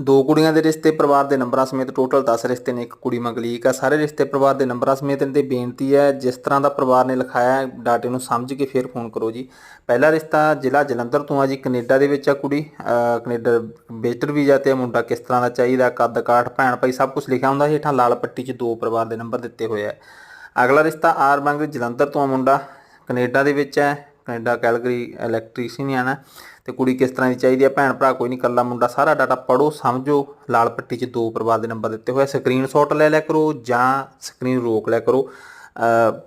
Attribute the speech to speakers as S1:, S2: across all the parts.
S1: ਦੋ ਕੁੜੀਆਂ ਦੇ ਰਿਸ਼ਤੇ ਪਰਿਵਾਰ ਦੇ ਨੰਬਰਾਂ ਸਮੇਤ ਟੋਟਲ 10 ਰਿਸ਼ਤੇ ਨੇ, ਇੱਕ ਕੁੜੀ ਮੰਗਲੀਕ ਆ। ਸਾਰੇ ਰਿਸ਼ਤੇ ਪਰਿਵਾਰ ਦੇ ਨੰਬਰਾਂ ਸਮੇਤ ਨੇ ਤੇ ਬੇਨਤੀ ਹੈ, ਜਿਸ ਤਰ੍ਹਾਂ ਦਾ ਪਰਿਵਾਰ ਨੇ ਲਿਖਾਇਆ, ਡਾਟੇ ਨੂੰ ਸਮਝ ਕੇ ਫਿਰ ਫੋਨ ਕਰੋ ਜੀ। ਪਹਿਲਾ ਰਿਸ਼ਤਾ ਜ਼ਿਲ੍ਹਾ ਜਲੰਧਰ ਤੋਂ ਆ ਜੀ, ਕੈਨੇਡਾ ਦੇ ਵਿੱਚ ਆ ਕੁੜੀ। ਅਹ ਕੈਨੇਡਾ ਵਿਜ਼ਟਰ ਵੀਜ਼ਾ ਤੇ ਮੁੰਡਾ ਕਿਸ ਤਰ੍ਹਾਂ ਦਾ ਚਾਹੀਦਾ, ਕੱਦ ਕਾਠ, ਭੈਣ ਭਾਈ ਸਭ ਕੁਝ ਲਿਖਿਆ ਹੁੰਦਾ, ਹੇਠਾਂ ਲਾਲ ਪੱਟੀ 'ਚ ਦੋ ਪਰਿਵਾਰ ਦੇ ਨੰਬਰ ਦਿੱਤੇ ਹੋਏ ਆ। ਅਗਲਾ ਰਿਸ਼ਤਾ ਆਰ ਬੰਗ ਜਲੰਧਰ ਤੋਂ ਆ ਮੁੰਡਾ। ਕੈਨੇਡਾ ਦੇ ਵਿੱਚ ਹੈ। ਕੈਨੇਡਾ, ਕੈਲਗਰੀ ਇਲੈਕਟ੍ਰੀਸ਼ੀਅਨ ਆ ਤੇ ਕੁੜੀ ਕਿਸ ਤਰ੍ਹਾਂ ਦੀ ਚਾਹੀਦੀ ਹੈ ਭੈਣ ਭਰਾ, ਕੋਈ ਨਹੀਂ ਕੱਲਾ ਮੁੰਡਾ, ਸਾਰਾ ਡਾਟਾ ਪੜੋ ਸਮਝੋ। ਲਾਲ ਪੱਟੀ 'ਚ ਦੋ ਪਰਿਵਾਰ ਦੇ ਨੰਬਰ ਦਿੱਤੇ ਹੋਏ ਸਕਰੀਨਸ਼ਾਟ ਲੈ ਲਿਆ ਕਰੋ ਜਾਂ ਸਕਰੀਨ ਰੋਕ ਲਿਆ ਕਰੋ।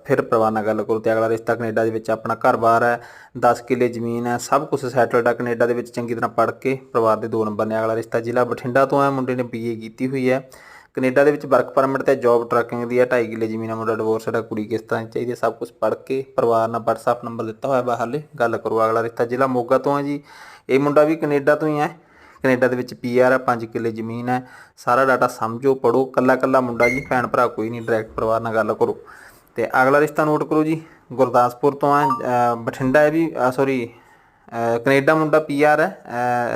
S1: ਫਿਰ ਪਰਿਵਾਰ ਨਾਲ ਗੱਲ ਕਰੋ ਤੇ ਅਗਲਾ ਰਿਸ਼ਤਾ ਕੈਨੇਡਾ ਦੇ ਵਿੱਚ ਆਪਣਾ ਘਰ-ਬਾਰ ਹੈ। 10 ਕਿੱਲੇ ਜ਼ਮੀਨ ਹੈ, ਸਭ ਕੁਝ ਸੈਟਲਡ ਹੈ ਕੈਨੇਡਾ ਦੇ ਵਿੱਚ ਚੰਗੀ ਤਰ੍ਹਾਂ ਪੜ੍ਹ ਕੇ। ਪਰਿਵਾਰ ਦੇ ਦੋ ਨੰਬਰ ਨੇ ਅਗਲਾ ਰਿਸ਼ਤਾ ਜ਼ਿਲ੍ਹਾ ਬਠਿੰਡਾ ਤੋਂ ਹੈ ਮੁੰਡੇ ਨੇ ਬੀਏ ਕੀਤੀ ਹੋਈ ਹੈ। ਕੈਨੇਡਾ ਦੇ ਵਿੱਚ ਵਰਕ ਪਰਮਿਟ ਤੇ ਜੌਬ ਟਰੈਕਿੰਗ ਦੀ ਹੈ 2.5 ਕਿੱਲੇ ਜ਼ਮੀਨ ਆ, ਮੁੰਡਾ ਡਿਵੋਰਸ ਹੈ, ਕੁੜੀ ਕਿਸ ਤਰ੍ਹਾਂ ਚਾਹੀਦੀ ਹੈ, ਸਭ ਕੁਝ ਪੜ੍ਹ ਕੇ ਪਰਿਵਾਰ ਨਾਲ WhatsApp ਨੰਬਰ ਦਿੱਤਾ ਹੋਇਆ ਬਾਹਰਲੇ, ਗੱਲ ਕਰੋ ਅਗਲਾ ਰਿਸ਼ਤਾ, ਜ਼ਿਲ੍ਹਾ ਮੋਗਾ ਤੋਂ ਹੈ ਜੀ। ਇਹ ਮੁੰਡਾ ਵੀ ਕੈਨੇਡਾ ਤੋਂ ਹੀ ਹੈ, ਕੈਨੇਡਾ ਦੇ ਵਿੱਚ ਪੀਆਰ ਹੈ 5 ਕਿੱਲੇ ਜ਼ਮੀਨ ਹੈ, ਸਾਰਾ ਡਾਟਾ ਸਮਝੋ ਪੜੋ ਕੱਲਾ ਕੱਲਾ ਮੁੰਡਾ ਜੀ, ਭੈਣ ਭਰਾ ਕੋਈ ਨਹੀਂ ਡਾਇਰੈਕਟ ਪਰਿਵਾਰ ਨਾਲ ਗੱਲ ਕਰੋ। ਤੇ ਅਗਲਾ ਰਿਸ਼ਤਾ ਨੋਟ ਕਰੋ ਜੀ, ਗੁਰਦਾਸਪੁਰ ਤੋਂ ਹੈ ਬਠਿੰਡਾ ਹੈ ਵੀ ਸੌਰੀ ਕੈਨੇਡਾ ਮੁੰਡਾ ਪੀਆਰ ਹੈ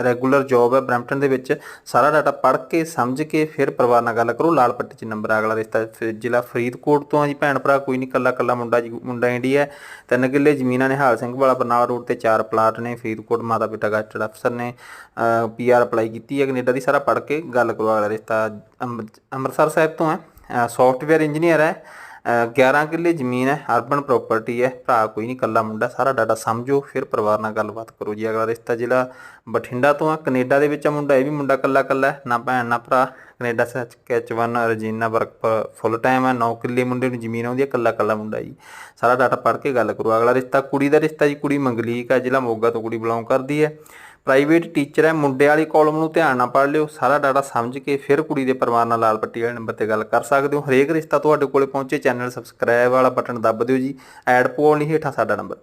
S1: ਰੈਗੂਲਰ ਜੌਬ ਹੈ ਬਰੈਂਪਟਨ ਦੇ ਵਿੱਚ। ਸਾਰਾ ਡਾਟਾ ਪੜ੍ਹ ਕੇ, ਸਮਝ ਕੇ ਫਿਰ ਪਰਿਵਾਰ ਨਾਲ ਗੱਲ ਕਰੋ। ਲਾਲ ਪੱਟੀ 'ਚ ਨੰਬਰ ਅਗਲਾ ਰਿਸ਼ਤਾ ਫਿਰ ਜ਼ਿਲ੍ਹਾ ਫਰੀਦਕੋਟ ਤੋਂ ਆ ਜੀ। ਭੈਣ ਭਰਾ ਕੋਈ ਨਹੀਂ ਕੱਲਾ ਕੱਲਾ ਮੁੰਡਾ ਜੀ, ਮੁੰਡਾ ਇੰਡੀਆ ਹੈ। ਤਿੰਨ ਕਿੱਲੇ ਜ਼ਮੀਨਾਂ ਨਿਹਾਲ ਸਿੰਘ ਵਾਲਾ ਬਰਨਾਲਾ ਰੋਡ ਤੇ ਚਾਰ ਪਲਾਟ ਨੇ, ਫਰੀਦਕੋਟ ਮਾਤਾ ਪਿਤਾ ਗਾਸਟਡ ਅਫਸਰ ਨੇ ਪੀਆਰ ਅਪਲਾਈ ਕੀਤੀ ਹੈ। ਕੈਨੇਡਾ ਦੀ ਸਾਰਾ ਪੜ੍ਹ ਕੇ ਗੱਲ ਕਰੋ, ਅਗਲਾ ਰਿਸ਼ਤਾ ਅੰਮ੍ਰਿ- ਅੰਮ੍ਰਿਤਸਰ ਸਾਹਿਬ ਤੋਂ ਹੈ। ਸੌਫਟਵੇਅਰ ਇੰਜੀਨੀਅਰ ਹੈ। 11 ਕਿੱਲੇ ਜ਼ਮੀਨ ਹੈ ਅਰਬਨ ਪ੍ਰਾਪਰਟੀ ਹੈ, ਭਰਾ ਕੋਈ ਨਹੀਂ ਕੱਲਾ ਮੁੰਡਾ, ਸਾਰਾ ਡਾਟਾ ਸਮਝੋ, ਫਿਰ ਪਰਿਵਾਰ ਨਾਲ ਗੱਲਬਾਤ ਕਰੋ ਜੀ। ਅਗਲਾ ਰਿਸ਼ਤਾ ਜ਼ਿਲ੍ਹਾ ਬਠਿੰਡਾ ਤੋਂ ਆ, ਕੈਨੇਡਾ ਦੇ ਵਿੱਚ ਆ ਮੁੰਡਾ, ਇਹ ਵੀ ਮੁੰਡਾ ਕੱਲਾ ਕੱਲਾ ਨਾ ਭੈਣ, ਨਾ ਭਰਾ। Canada Saskatchewan Regina work full time ਹੈ 9 ਕਿੱਲੇ ਮੁੰਡੇ ਨੂੰ ਜ਼ਮੀਨ ਆਉਂਦੀ ਹੈ ਕੱਲਾ ਕੱਲਾ ਮੁੰਡਾ ਜੀ। ਸਾਰਾ ਡਾਟਾ ਪੜ੍ਹ ਕੇ ਗੱਲ ਕਰੋ। ਅਗਲਾ ਰਿਸ਼ਤਾ ਕੁੜੀ ਦਾ ਰਿਸ਼ਤਾ ਜੀ, ਕੁੜੀ ਮੰਗਲੀਕ ਹੈ, ਜ਼ਿਲ੍ਹਾ ਮੋਗਾ ਤੋਂ ਕੁੜੀ ਬਿਲੋਂਗ ਕਰਦੀ ਹੈ। ਪ੍ਰਾਈਵੇਟ ਟੀਚਰ ਹੈ, ਮੁੰਡੇ ਵਾਲੀ ਕਾਲਮ ਨੂੰ ਧਿਆਨ ਨਾਲ ਪੜ੍ਹ ਲਿਓ, ਸਾਰਾ ਡਾਟਾ ਸਮਝ ਕੇ ਫਿਰ ਕੁੜੀ ਦੇ ਪਰਿਵਾਰ ਨਾਲ ਲਾਲ ਪੱਟੀ ਵਾਲੇ ਨੰਬਰ ਤੇ ਗੱਲ ਕਰ ਸਕਦੇ ਹੋ। ਹਰੇਕ ਰਿਸ਼ਤਾ ਤੁਹਾਡੇ ਕੋਲੇ ਪਹੁੰਚੇ ਚੈਨਲ ਸਬਸਕ੍ਰਾਈਬ ਵਾਲਾ ਬਟਨ ਦੱਬ ਦਿਓ ਜੀ ਐਡ ਪੋਲ ਨਹੀਂ ਹੇਠਾਂ ਸਾਡਾ ਨੰਬਰ